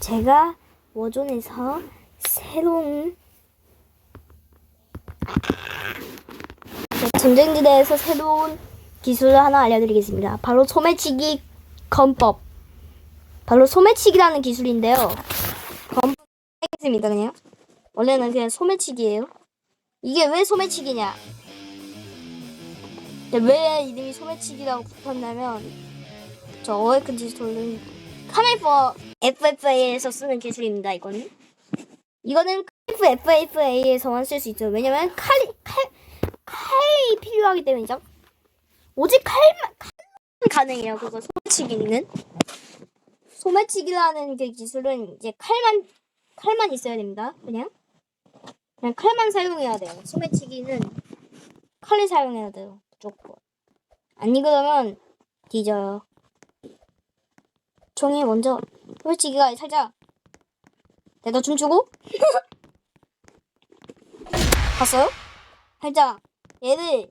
제가 워존에서 새로운 네, 전쟁지대에서 새로운 기술을 하나 알려드리겠습니다. 바로 소매치기 건법. 바로 소매치기라는 기술인데요. 건법 하겠습니다, 그냥. 원래는 그냥 소매치기예요. 이게 왜 소매치기냐? 왜 이름이 소매치기라고 붙었냐면 저 어웨큰 디지털은 카멜포 FFA에서 쓰는 기술입니다. 이거는 이거는 FFA에서만 쓸 수 있죠. 왜냐면 칼이 칼 칼이 필요하기 때문이죠. 오직 칼만 칼만 가능해요. 그거 소매치기는 소매치기라는 그 기술은 이제 칼만 칼만 있어야 됩니다. 그냥 그냥 칼만 사용해야 돼요. 소매치기는 칼을 사용해야 돼요. 무조건. 아니 그러면 뒤져요. 종이 먼저 소매치기가 살짝 내가 춤추고 봤어요? 살짝 얘를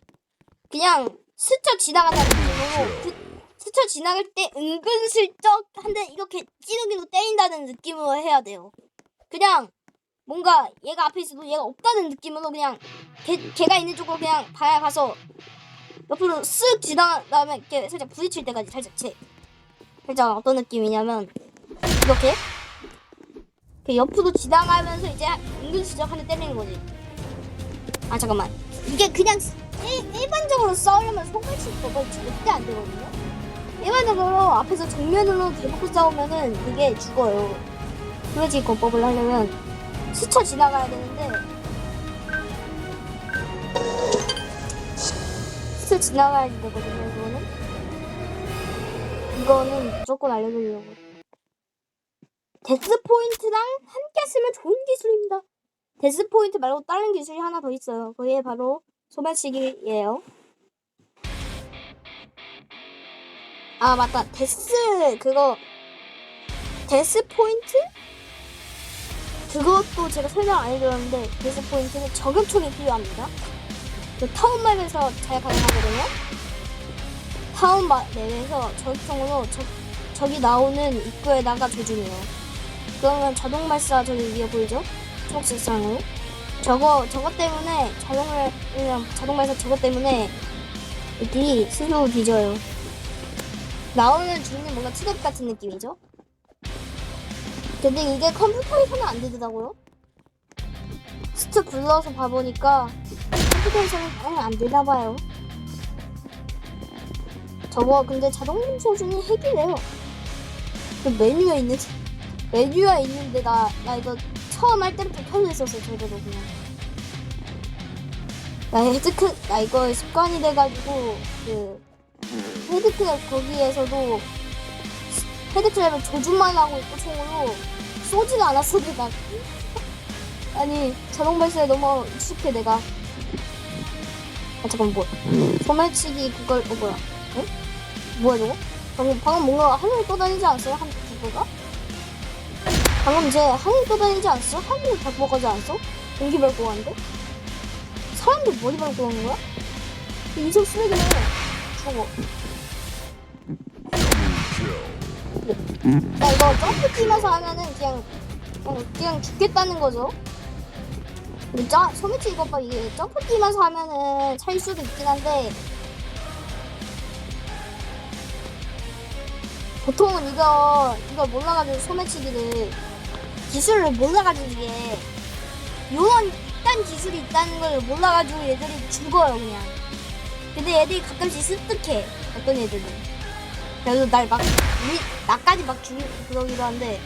그냥 스쳐 지나간다는 느낌으로 그 스쳐 지나갈 때 은근슬쩍 한데 이렇게 찌르기로 때린다는 느낌으로 해야 돼요. 그냥 뭔가 얘가 앞에 있어도 얘가 없다는 느낌으로 그냥 걔, 걔가 있는 쪽으로 그냥 방향 가서 옆으로 쓱 지나간 다음에 이렇게 살짝 부딪힐 때까지 살짝 제 살짝 어떤 느낌이냐면 이렇게 그 옆으로 지나가면서 이제 한대 때리는 거지. 아 잠깐만 이게 그냥 일, 일반적으로 싸우려면 손발치기가 절대 안 되거든요. 일반적으로 앞에서 정면으로 대놓고 싸우면은 이게 죽어요. 소매치기 권법을 하려면 스쳐 지나가야 되는데 스쳐 지나가야 되거든요. 이거는 이거는 무조건 알려드리려고. 데스 포인트랑 함께 쓰면 좋은 기술입니다. 데스 포인트 말고 다른 기술이 하나 더 있어요. 그게 바로 소매치기예요. 아 맞다. 데스 그거 데스 포인트? 그것도 제가 설명 안 해드렸는데 데스 포인트는 저격총이 필요합니다. 그 타운 맵에서 잘 가능하거든요. 타운 마- 맵에서 저격총으로 저, 저기 나오는 입구에다가 조준해요. 그러면 자동 발사 저기 위에 보이죠? 초록색상으로. 저거 저거 때문에 자동을 자동 발사 저거 때문에 애들이 스스로 뒤져요. 나오는 중은 뭔가 트랩 같은 느낌이죠. 근데 이게 컴퓨터에서는 안 되더라고요. 스트 불러서 봐보니까 컴퓨터에서는 잘안 되나 봐요. 저거 근데 자동 조준이 핵이래요. 그 메뉴에 있는 메뉴에 있는데 나 나 이거 처음 할 때부터 켜져 있었어 제대로 그냥. 나 헤드크 나 이거 습관이 돼가지고 그 헤드크랩 거기에서도 헤드크랩을 조준만 하고 있고 총으로 쏘지가 않았어 내가 아니 자동 발사에 너무 익숙해 내가. 아 잠깐 뭐 소매치기 그걸 어 뭐야? 응? 뭐야 저거? 방금 방금 뭔가 하늘을 떠다니지 않았어요? 한 그거가 방금 제 하늘 떠다니지 않았어? 하늘을 밟고 가지 않았어? 공기 밟고 가는데? 사람들 머리 밟고 가는 거야? 인성 쓰레기네. 저거. 나 이거 점프 뛰면서 하면은 그냥 어, 그냥 죽겠다는 거죠. 진짜? 소매치 이것 봐 이게 점프 뛰면서 하면은 살 수도 있긴 한데. 보통은 이거 이거 몰라가지고 소매치기를 기술을 몰라가지고 이게 요런 이딴 기술이 있다는 걸 몰라가지고 얘들이 죽어요 그냥. 근데 얘들이 가끔씩 습득해 어떤 애들은. 그래서 날막 나까지 막 죽, 그러기도 한데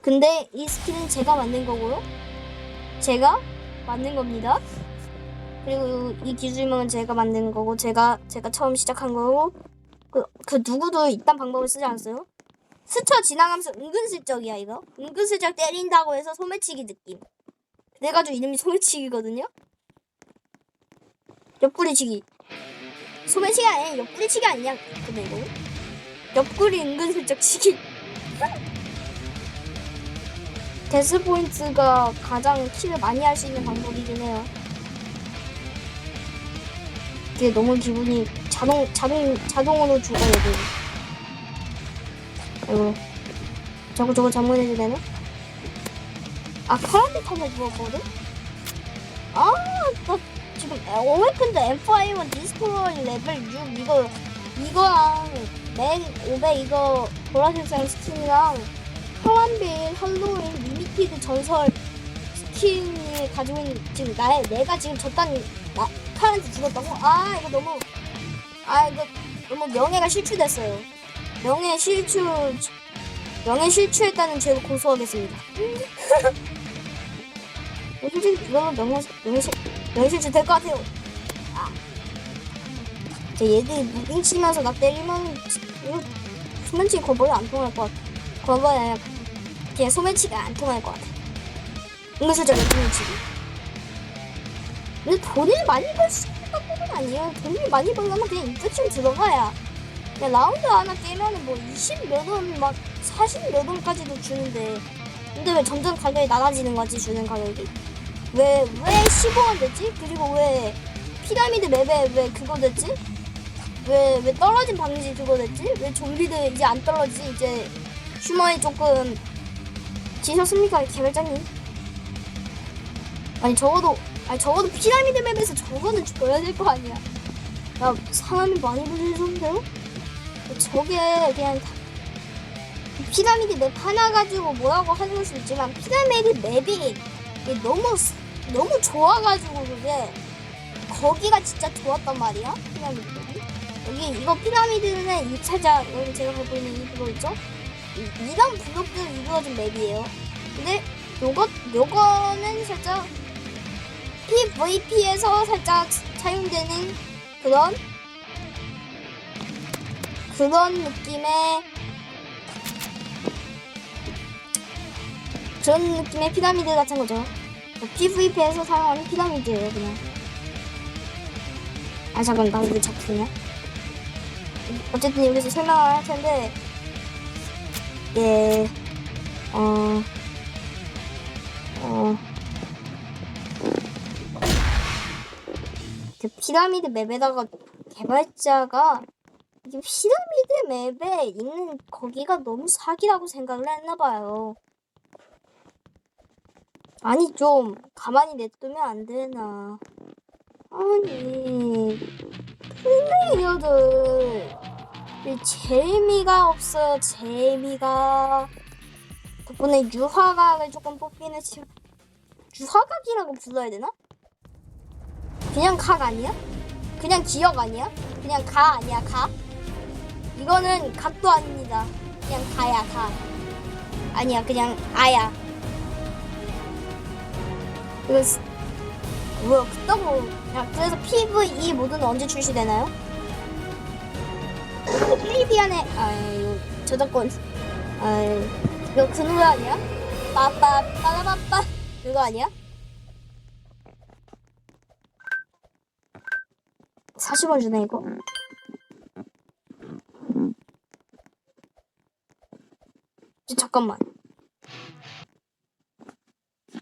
근데 이 스킬은 제가 만든 거고요 제가 만든 겁니다 그리고 이 기술명은 제가 만든 거고 제가 제가 처음 시작한 거고 그, 그 누구도 이딴 방법을 쓰지 않았어요 스쳐 지나가면서 은근슬쩍이야 이거. 은근슬쩍 때린다고 해서 소매치기 느낌. 그래가지고 이름이 소매치기거든요? 옆구리치기. 소매치기 아니야 옆구리치기 아니냐? 근데 이거? 옆구리 은근슬쩍 치기. 데스 포인트가 가장 킬을 많이 할 수 있는 방법이긴 해요. 이게 너무 기분이 자동 자동 자동으로 죽어 얘 들 아이고 저거 저거 장문해도 되나? 아 카라테 탑을 주었거든? 아, 나 지금 오웨픈드 M5 디스코럴 레벨 6 이거 이거랑 맥 500 이거 보라색상 스킨이랑 파란빛 할로윈 리미티드 전설 스킨이 가지고 있는 지금 나의 내가 지금 저딴 나 카한테 죽었다고? 아 이거 너무 아 이거 너무 명예가 실추됐어요. 명예 실추 명예 실추했다는 죄로 고소하겠습니다. 솔직히 이거는 명예 명예 실 명예 실추 될 것 같아요. 아. 제 얘들이 무빙 치면서 나 때리면 이거 소매치기 거의 안 통할 것 같아. 아니라 그냥 소매치기가 안 통할 것 같아. 은근슬쩍 소매치기. 근데 돈을 많이 벌 수 있는 방법은 아니에요. 돈을 많이 벌려면 그냥 인젝션 들어가야. 그냥 라운드 하나 깨면은 뭐20 몇 원, 막 40 몇 원까지도 주는데. 근데 왜 점점 가격이 낮아지는 거지, 주는 가격이? 왜, 왜 15원 됐지? 그리고 왜 피라미드 맵에 왜 그거 됐지? 왜, 왜 떨어진 방지 그거 됐지? 왜 좀비들 이제 안 떨어지지? 이제 휴머이 조금 지셨습니까, 개발자님? 아니, 적어도, 아니, 적어도 피라미드 맵에서 저거는 줘야 될 거 아니야. 야, 사람이 많이 부르셨는데요? 저게 그냥 다- 피라미드 맵 하나 가지고 뭐라고 하는 수 있지만 피라미드 맵이 너무 스- 너무 좋아가지고 그게 거기가 진짜 좋았단 말이야 피라미드 맵이 여기 이거 피라미드는 2차장 여기 제가 갖고 있는 이 그거 있죠? 이- 이런 블록들 이루어진 맵이에요 근데 요것 요거는 살짝 PVP에서 살짝 사용되는 그런 그런 느낌의 그런 느낌의 피라미드 같은 거죠. 뭐 PVP에서 사용하는 피라미드예요, 그냥. 아 잠깐 나왜 잡히냐? 어쨌든 여기서 설명을 할 텐데, 예, 어, 어, 그 피라미드 맵에다가 개발자가 피라미드 맵에 있는 거기가 너무 사기라고 생각을 했나 봐요. 아니 좀 가만히 냅두면 안 되나? 아니 플레이어들 이 재미가 없어요 재미가 덕분에 유화각을 조금 뽑긴 했지만 유화각이라고 불러야 되나? 그냥 각 아니야? 그냥 기억 아니야? 그냥 가 아니야 가? 이거는 각도 아닙니다. 그냥 가야 가 아니야 그냥 아야. 이거 스- 뭐야 그따고 야 그래서 PVE 모드는 언제 출시되나요? 플리비안의 아유 저작권. 아유 이거 그 노래 아니야? 빠빠 빠라빠빠. 그거 아니야? 40원 주네 이거 저, 잠깐만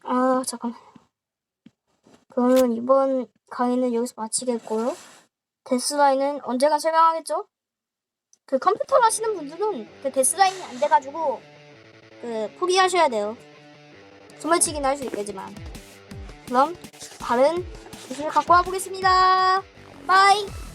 아 잠깐만 그러면 이번 강의는 여기서 마치겠고요. 데스라인은 언젠가 설명하겠죠? 그 컴퓨터 하시는 분들은 그 데스라인이 안 돼가지고 그 포기하셔야 돼요. 소매치기는 할 수 있겠지만. 그럼 다른 기술을 갖고 와보겠습니다. 바이!